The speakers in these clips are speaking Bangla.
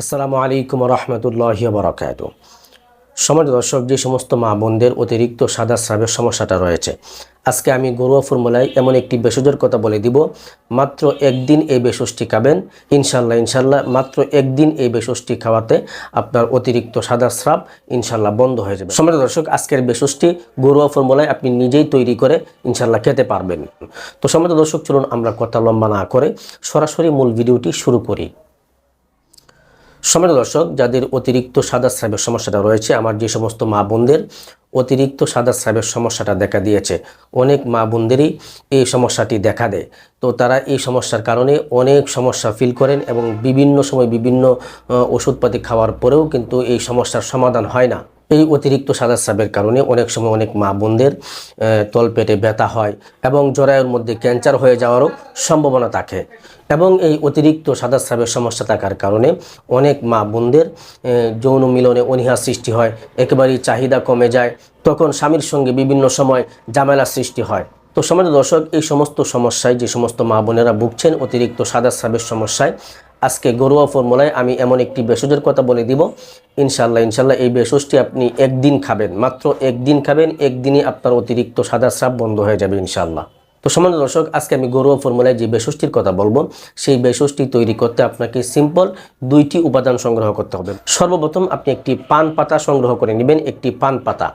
আসসালামু আলাইকুম রহমতুল্লাহ বরকাত সমাজ দর্শক, যে সমস্ত মা বোনদের অতিরিক্ত সাদা স্রাবের সমস্যাটা রয়েছে, আজকে আমি গরুয়া ফর্মুলায় এমন একটি ভেষজের কথা বলে দিব। মাত্র একদিন এই ভেষজটি খাবেন ইনশাল্লাহ ইনশাল্লাহ মাত্র একদিন এই ভেষজটি খাওয়াতে আপনার অতিরিক্ত সাদা স্রাব ইনশাল্লাহ বন্ধ হয়ে যাবে। সমাজ দর্শক, আজকের ভেষজটি গরুয়া ফর্মুলায় আপনি নিজেই তৈরি করে ইনশাল্লাহ খেতে পারবেন। তো সমাজ দর্শক, চলুন আমরা কথা লম্বা না করে সরাসরি মূল ভিডিওটি শুরু করি। সমাজ দর্শক, যাদের অতিরিক্ত সাদা স্রাবের সমস্যাটা রয়েছে, আমার যে সমস্ত মা বোনদের অতিরিক্ত সাদা স্রাবের সমস্যাটা দেখা দিয়েছে, অনেক মা বোনদেরই এই সমস্যাটি দেখা দেয়। তো তারা এই সমস্যার কারণে অনেক সমস্যা ফিল করেন এবং বিভিন্ন সময় বিভিন্ন ওষুধপাতি খাওয়ার পরেও কিন্তু এই সমস্যার সমাধান হয় না। এই অতিরিক্ত সাদা স্রাবের কারণে অনেক সময় অনেক মা বোনদের তলপেটে ব্যথা হয় এবং জরায়ুর মধ্যে ক্যান্সার হয়ে যাওয়ারও সম্ভাবনা থাকে। এবং এই অতিরিক্ত সাদা স্রাবের সমস্যা থাকার কারণে অনেক মা বোনদের যৌন মিলনে অনীহা সৃষ্টি হয়, একেবারেই চাহিদা কমে যায়। তখন স্বামীর সঙ্গে বিভিন্ন সময় ঝামেলা সৃষ্টি হয়। তো সমাজ দর্শক, এই সমস্ত সমস্যায়, যে সমস্ত মা বোনেরা ভুগছেন অতিরিক্ত সাদা স্রাবের সমস্যায়, আজকে গরুয়া ফর্মুলায় আমি এমন একটি ভেষজের কথা বলে দিব। ইনশাল্লাহ ইনশাল্লাহ এই ভেষজটি আপনি একদিন খাবেন, মাত্র একদিন খাবেন, একদিনই আপনার অতিরিক্ত সাদা স্রাব বন্ধ হয়ে যাবে ইনশাল্লাহ তো সমাজ দর্শক, আজকে আমি গরুয়া ফর্মুলায় যে বেষষ্টির কথা বলব, সেই বেষষ্টি তৈরি করতে আপনাকে সিম্পল দুইটি উপাদান সংগ্রহ করতে হবে। সর্বপ্রথম আপনি একটি পান পাতা সংগ্রহ করে নেবেন, একটি পান পাতা।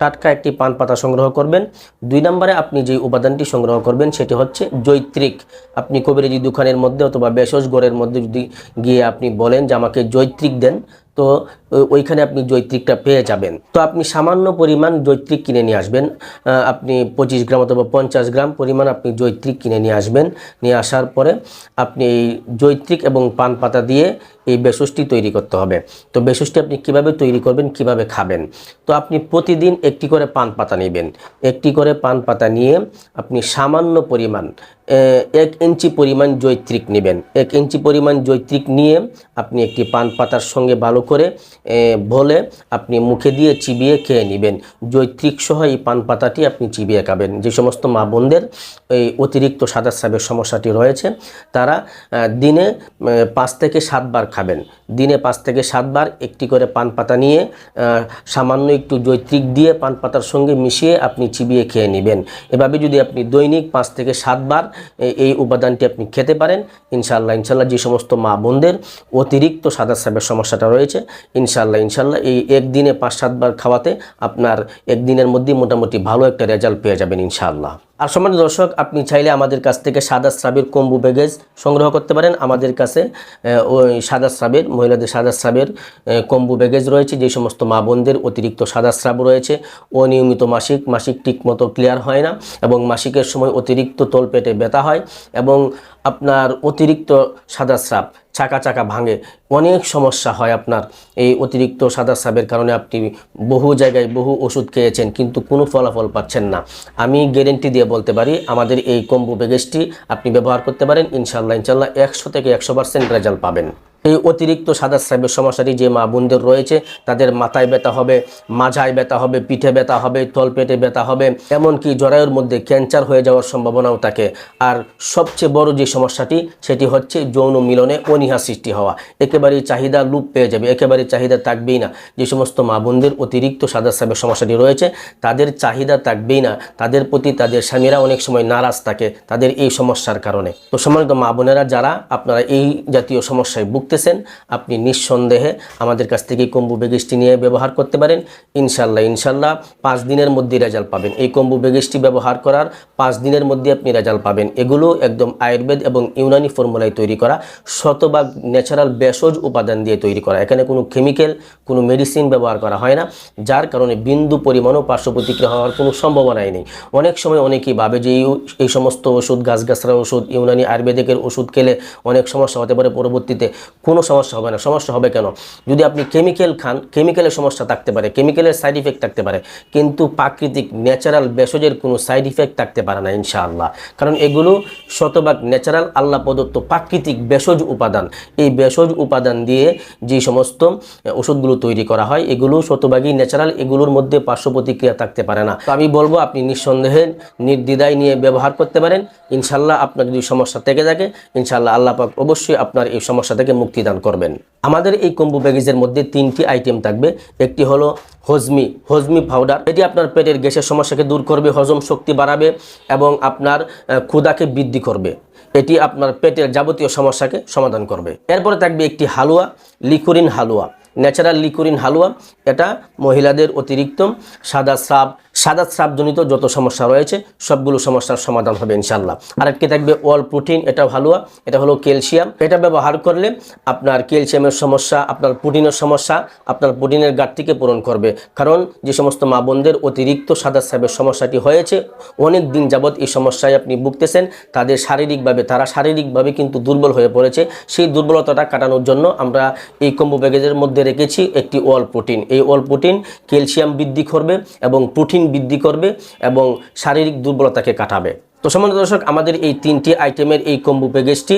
টাটকা একটি পান পাতা সংগ্রহ করবেন। দুই নম্বরে আপনি যে উপাদানটি সংগ্রহ করবেন, সেটি হচ্ছে জৈত্রিক। আপনি কবিরাজি দোকানের মধ্যে অথবা বেসজ গড়ের মধ্যে যদি গিয়ে আপনি বলেন যে আমাকে জৈত্রিক দেন, তো ওইখানে আপনি জৈত্রিকটা পেয়ে যাবেন। তো আপনি সামান্য পরিমাণ জৈত্রিক কিনে নিয়ে আসবেন। আপনি পঁচিশ গ্রাম অথবা পঞ্চাশ গ্রাম পরিমাণ আপনি জৈত্রিক কিনে নিয়ে আসবেন। নিয়ে আসার পরে আপনি এই জৈত্রিক এবং পান পাতা দিয়ে এই বেসসটি তৈরি করতে হবে। তো বেসসটি আপনি কীভাবে তৈরি করবেন, কীভাবে খাবেন? তো আপনি প্রতিদিন একটি করে পান পাতা নেবেন। একটি করে পান পাতা নিয়ে আপনি সামান্য পরিমাণ এক ইঞ্চি পরিমাণ জৈত্রিক নেবেন। এক ইঞ্চি পরিমাণ জৈত্রিক নিয়ে আপনি একটি পান পাতার সঙ্গে ভালো করে ভলে আপনি মুখে দিয়ে চিবিয়ে খেয়ে নেবেন। জৈত্রিক সহ এই পান পাতাটি আপনি চিবিয়ে খাবেন। যে সমস্ত মা বোনদের এই অতিরিক্ত সাদা স্রাবের সমস্যাটি রয়েছে, তারা দিনে পাঁচ থেকে সাতবার খাবেন। দিনে পাঁচ থেকে সাতবার একটি করে পান পাতা নিয়ে সামান্য একটু জৈত্রিক দিয়ে পান পাতার সঙ্গে মিশিয়ে আপনি চিবিয়ে খেয়ে নেবেন। এভাবে যদি আপনি দৈনিক পাঁচ থেকে সাতবার এই উপাদানটি আপনি খেতে পারেন ইনশাল্লাহ ইনশাল্লাহ যে সমস্ত মা বোনদের অতিরিক্ত সাদা স্রাবের সমস্যাটা রয়েছে ইনশাল্লাহ ইনশাল্লাহ ইনশাল্লাহ এই একদিনে পাঁচ, সাতবার খাওয়াতে আপনার একদিনের মধ্যেই মোটামুটি ভালো একটা রেজাল্ট পেয়ে যাবেন ইনশাআল্লাহ। আর সমাজ দর্শক, আপনি চাইলে আমাদের কাছ থেকে সাদা স্রাবের কম্বু ব্যাগেজ সংগ্রহ করতে পারেন। আমাদের কাছে ওই সাদা স্রাবের, মহিলাদের সাদা স্রাবের কম্বু ব্যাগেজ রয়েছে। যে সমস্ত মা বোনদের অতিরিক্ত সাদা স্রাব রয়েছে, অনিয়মিত মাসিক মাসিক ঠিক মতো ক্লিয়ার হয় না এবং মাসিকের সময় অতিরিক্ত তলপেটে ব্যথা হয় এবং আপনার অতিরিক্ত সাদা স্রাব চাকা চাকা ভাঙে। অনেক সমস্যা হয় আপনার। এই অতিরিক্ত সাদা সাবের কারণে আপনি বহু জায়গায় বহু ওষুধ খেয়েছেন, কিন্তু কোনো ফলাফল পাচ্ছেন না। আমি গ্যারেন্টি দিয়ে বলতে পারি, আমাদের এই কম্বু বেগেজটি আপনি ব্যবহার করতে পারেন। ইনশাল্লাহ ইনশাল্লাহ একশো থেকে একশো পার্সেন্ট রেজাল্ট পাবেন। এই অতিরিক্ত সাদা স্রাবের সমস্যাটি যে মা বোনদের রয়েছে, তাদের মাথায় ব্যথা হবে, মাঝায় ব্যথা হবে, পিঠে ব্যথা হবে, তলপেটে ব্যথা হবে, এমনকি জরায়ুর মধ্যে ক্যান্সার হয়ে যাওয়ার সম্ভাবনাও থাকে। আর সবচেয়ে বড় যে সমস্যাটি, সেটি হচ্ছে যৌন মিলনে অনীহা সৃষ্টি হওয়া। একেবারেই চাহিদা লুপ পেয়ে যাবে একেবারে চাহিদা থাকবেই না। যে সমস্ত মা বোনদের অতিরিক্ত সাদা স্রাবের সমস্যাটি রয়েছে, তাদের চাহিদা থাকবেই না। তাদের প্রতি তাদের স্বামীরা অনেক সময় নারাজ থাকে তাদের এই সমস্যার কারণে। তো সম্মানিত মা বোনেরা, যারা আপনারা এই জাতীয় সমস্যায় ভুগতেছেন আপনি নিঃসন্দেহে আমাদের কাছ থেকে কম্বু বেগিসটি নিয়ে ব্যবহার করতে পারেন। ইনশাল্লাহ ইনশাল্লাহ পাঁচ দিনের মধ্যে রেজাল্ট পাবেন। এই কম্বু বেগিসটি ব্যবহার করার পাঁচ দিনের মধ্যে আপনি রেজাল্ট পাবেন। এগুলো একদম আয়ুর্বেদ এবং ইউনানি ফর্মুলায় তৈরি করা, শতভাগ ন্যাচারাল বেসজ উপাদান দিয়ে তৈরি করা। এখানে কোনো কেমিক্যাল, কোনো মেডিসিন ব্যবহার করা হয় না, যার কারণে বিন্দু পরিমাণও পার্শ্ব প্রতিক্রিয়া হওয়ার কোনো সম্ভাবনাই নেই। অনেক সময় অনেকেই ভাবে যে এই সমস্ত ওষুধ গাছগাছরা ওষুধ, ইউনানি আয়ুর্বেদিকের ওষুধ খেলে অনেক সমস্যা হতে পারে। পরবর্তীতে কোনো সমস্যা হবে না। সমস্যা হবে কেন? যদি আপনি কেমিক্যাল খান কেমিক্যালের সমস্যা থাকতে পারে কেমিক্যালের সাইড ইফেক্ট থাকতে পারে, কিন্তু প্রাকৃতিক ন্যাচারাল বেসজের কোনো সাইড ইফেক্ট থাকতে পারে না, ইনশাআল্লাহ। কারণ এগুলো শতভাগ ন্যাচারাল আল্লাহ প্রদত্ত প্রাকৃতিক বেসজ উপাদান। এই বেসজ উপাদান দিয়ে যে সমস্ত ওষুধগুলো তৈরি করা হয়, এগুলো শতভাগই ন্যাচারাল এগুলোর মধ্যে পার্শ্ব প্রতিক্রিয়া থাকতে পারে না। তো আমি বলব, আপনি নিঃসন্দেহে নির্দ্বিধায় নিয়ে ব্যবহার করতে পারেন। ইনশাল্লাহ আপনার যদি সমস্যা থেকে থাকে ইনশাল্লাহ আল্লাহ পাক অবশ্যই আপনার এই সমস্যা থেকে মুক্তি মুক্তিদান করবেন। আমাদের এই কম্বো প্যাকেজের মধ্যে তিনটি আইটেম থাকবে। একটি হলো হজমি হজমি পাউডার এটি আপনার পেটের গ্যাসের সমস্যাকে দূর করবে, হজম শক্তি বাড়াবে এবং আপনার ক্ষুদাকে বৃদ্ধি করবে। এটি আপনার পেটের যাবতীয় সমস্যাকে সমাধান করবে। এরপরে থাকবে একটি হালুয়া, লিকুরিন হালুয়া। ন্যাচারাল লিকুরিন হালুয়া। এটা মহিলাদের অতিরিক্ত সাদা স্রাব সাদা স্রাবজনিত যত সমস্যা রয়েছে, সবগুলো সমস্যার সমাধান হবে ইনশাল্লাহ আরেকটি থাকবে অল প্রোটিন এটা হালুয়া, এটা হলো ক্যালসিয়াম এটা ব্যবহার করলে আপনার ক্যালসিয়ামের সমস্যা, আপনার প্রোটিনের সমস্যা, আপনার প্রোটিনের ঘাটতিকে পূরণ করবে। কারণ যে সমস্ত মা বোনদের অতিরিক্ত সাদা স্রাবের সমস্যাটি হয়েছে, অনেক দিন যাবৎ এই সমস্যায় আপনি ভুগতেছেন, তাদের শারীরিকভাবে, তারা শারীরিকভাবে কিন্তু দুর্বল হয়ে পড়েছে। সেই দুর্বলতাটা কাটানোর জন্য আমরা এই কম্বো প্যাকেজের মধ্যে রেখেছি একটি অল প্রোটিন এই অল প্রোটিন ক্যালসিয়াম বৃদ্ধি করবে এবং প্রোটিন বৃদ্ধি করবে এবং শারীরিক দুর্বলতাকে কাটাবে। তো সম্মানিত দর্শক, আমাদের এই তিনটি আইটেমের এই কম্বো প্যাকেজটি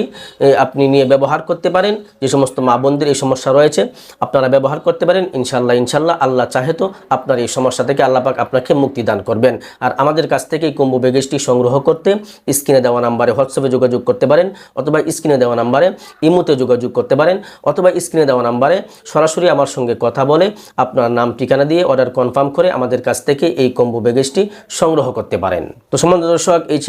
আপনি নিয়ে ব্যবহার করতে পারেন। যে সমস্ত মা বোনদের এই সমস্যা রয়েছে, আপনারা ব্যবহার করতে পারেন। ইনশাল্লাহ ইনশাল্লাহ আল্লাহ চাহে তো আপনার এই সমস্যা থেকে আল্লাহ পাক আপনাকে মুক্তি দান করবেন। আর আমাদের কাছ থেকে এই কম্বো প্যাকেজটি সংগ্রহ করতে স্ক্রিনে দেওয়া নাম্বারে হোয়াটসঅ্যাপে যোগাযোগ করতে পারেন, অথবা স্ক্রিনে দেওয়া নাম্বারে ইমোতে যোগাযোগ করতে পারেন, অথবা স্ক্রিনে দেওয়া নাম্বারে সরাসরি আমার সঙ্গে কথা বলে আপনার নাম, ঠিকানা দিয়ে অর্ডার কনফার্ম করে আমাদের কাছ থেকে এই কম্বো প্যাকেজটি সংগ্রহ করতে পারেন। তো সম্মানিত দর্শক, এই